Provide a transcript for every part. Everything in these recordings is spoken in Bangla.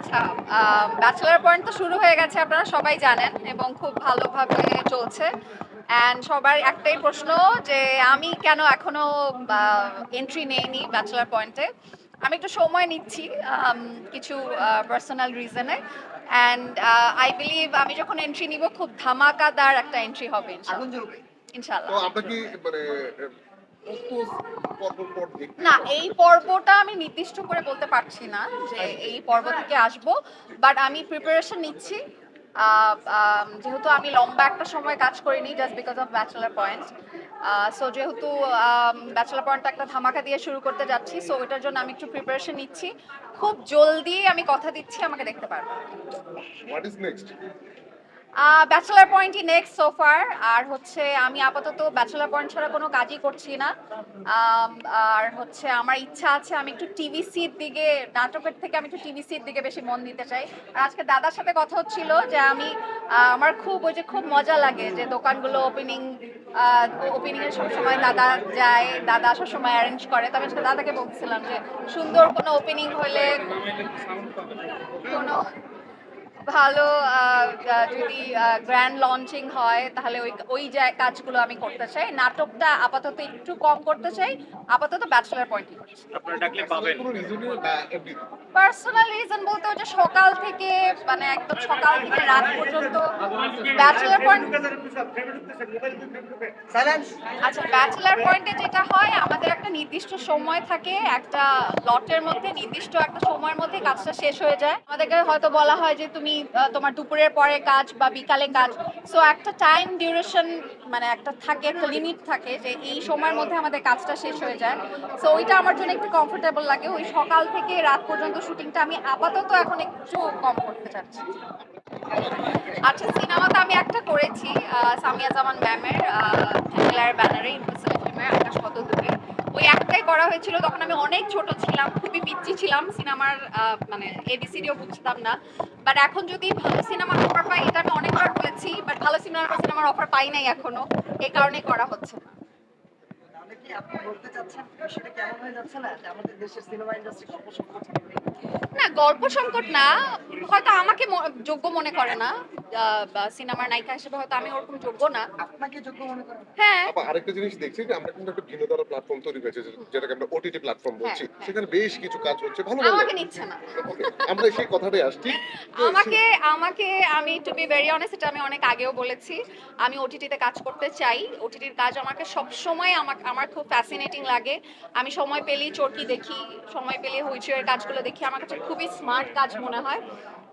আচ্ছা ব্যাচেলার পয়েন্ট তো শুরু হয়ে গেছে আপনারা সবাই জানেন এবং খুব ভালোভাবে চলছে। অ্যান্ড সবার একটাই প্রশ্ন যে আমি কেন এখনও এন্ট্রি নেইনি ব্যাচেলার পয়েন্টে আমি একটু সময় নিচ্ছি কিছু পার্সোনাল রিজনে অ্যান্ড আই বিলিভ আমি যখন এন্ট্রি নিব খুব ধামাকাদার একটা এন্ট্রি হবে ইনশাল্লাহ। ইনশাল্লাহ না এই পর্বটা আমি নির্দিষ্ট করে বলতে পারছি না যে এই পর্ব থেকে আসব বাট আমি প্রিপারেশন নিচ্ছি। যেহেতু আমি লম্বা একটা সময় কাজ করিনি just because of bachelor point so যেহেতু ব্যাচেলার পয়েন্ট একটা ধামাকা দিয়ে শুরু করতে যাচ্ছি সো ওটার জন্য আমি একটু প্রিপারেশন নিচ্ছি। খুব জলদি আমি কথা দিচ্ছি আমাকে দেখতে পারব। হোয়াট ইজ নেক্সট ব্যাচেলার পয়েন্টই নেক্সট সোফার আর হচ্ছে আমি আপাতত ব্যাচেলার পয়েন্ট ছাড়া কোনো কাজই করছি না। আর হচ্ছে আমার ইচ্ছা আছে আমি একটু টিভিসির দিকে, নাটকের থেকে আমি একটু টিভিসির দিকে বেশি মন দিতে চাই। আর আজকে দাদার সাথে কথা হচ্ছিল যে আমি আমার খুব, ওই যে খুব মজা লাগে যে দোকানগুলো ওপেনিং ওপেনিং এর সবসময় দাদা যায়, দাদা সবসময় অ্যারেঞ্জ করে। তবে আজকে দাদাকে বলছিলাম যে, সুন্দর কোনো ওপেনিং হলে কোনো ভালো যদি গ্র্যান্ড লঞ্চিং হয় তাহলে ওই ওই কাজগুলো আমি করতে চাই। নাটকটা আপাতত একটু কম করতে চাই আপাতত ব্যাচেলার পয়েন্টই পার্সোনাল রিজন বলতে যে সকাল থেকে মানে একদম সকাল থেকে রাত পর্যন্ত ব্যাচেলার পয়েন্ট আচ্ছা ব্যাচেলার পয়েন্টে যেটা হয় আমাদের একটা নির্দিষ্ট সময় থাকে একটা লটের মধ্যে নির্দিষ্ট একটা সময়ের মধ্যে কাজটা শেষ হয়ে যায়। আমাদেরকে হয়তো বলা হয় যে তুমি আহ, তোমার দুপুরের পরে কাজ বা বিকালে কাজ। সো একটা টাইম ডিউরেশন মানে একটা থাকে একটা লিমিট থাকে যে এই সময়ের মধ্যে আমাদের কাজটা শেষ হয়ে যায়। সো ওইটা আমার জন্য একটু কমফোর্টেবল লাগে। ওই সকাল থেকে রাত পর্যন্ত শুটিংটা আমি আপাতত এখন একটু কম করতে চাচ্ছি। আচ্ছা সিনেমাতে আমি একটা করেছি সামিয়া জামান ম্যামের হ্যাংলার ব্যানারে ফিল্মের আকাশ কত দূরে ওই একটাই করা হয়েছিল। তখন আমি অনেক ছোট ছিলাম খুবই পিচ্ছি ছিলাম। সিনেমার মানে এবিসিডিও বুঝতাম না। বাট এখন যদি ভালো সিনেমার অফার পাই এটা আমি অনেকবার বলেছি বাট ভালো সিনেমার সিনেমার অফার পাই নাই এখনও এই কারণে করা হচ্ছে না। না গল্প সংকট? না হয়তো আমাকে যোগ্য মনে করে না সিনেমার নায়িকা হিসেবে হয়তো আমি ওরকম যোগ্য না। আপনাকে যোগ্য মনে করেন? হ্যাঁ। আবার আরেকটা জিনিস দেখছি যে আমরা কিন্তু একটা ভিন্ন ধরনের প্ল্যাটফর্ম তৈরি হয়েছে যেটাকে আমরা ওটিটি প্ল্যাটফর্ম বলছি। হ্যাঁ। সেখানে বেশ কিছু কাজ হচ্ছে ভালো আমাকে নিচ্ছে না। আমরা সেই কথাটাই আসছি। আমাকে আমাকে আমি টু বি ভেরি অনেস্ট এটা আমি অনেক আগেও বলেছি। আমি ওটিটিতে কাজ করতে চাই। ওটিটির কাজ আমাকে সব সময় আমাকে আমার খুব ফ্যাসিনেটিং লাগে। আমি সময় পেলেই চরকি দেখি সময় পেলে হইচইয়ের কাজগুলো দেখি। আমার কাছে খুবই স্মার্ট কাজ মনে হয়।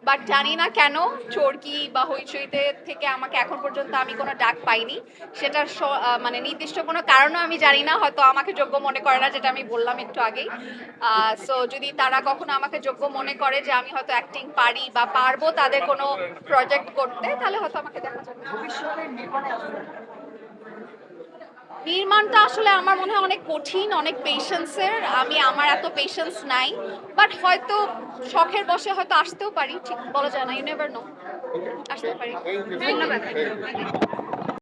বাট জানি না কেন চরকি বা হইচইতে থেকে আমাকে এখন পর্যন্ত আমি কোনো ডাক পাইনি। সেটা মানে নির্দিষ্ট কোনো কারণও আমি জানি না, হয়তো আমাকে যোগ্য মনে করে না, যেটা আমি বললাম একটু আগেই। সো যদি তারা কখনো আমাকে যোগ্য মনে করে যে আমি হয়তো অ্যাক্টিং পারি বা পারব তাদের কোনো প্রজেক্ট করতে, তাহলে হয়তো আমাকে দেখা যাবে। নির্মাণটা আসলে আমার মনে হয় অনেক কঠিন অনেক পেশেন্সের আমি আমার এত পেশেন্স নাই। বাট হয়তো শখের বসে হয়তো আসতেও পারি ঠিক বলা যায় না ইউ নেভার নো আসতে পারি. ধন্যবাদ.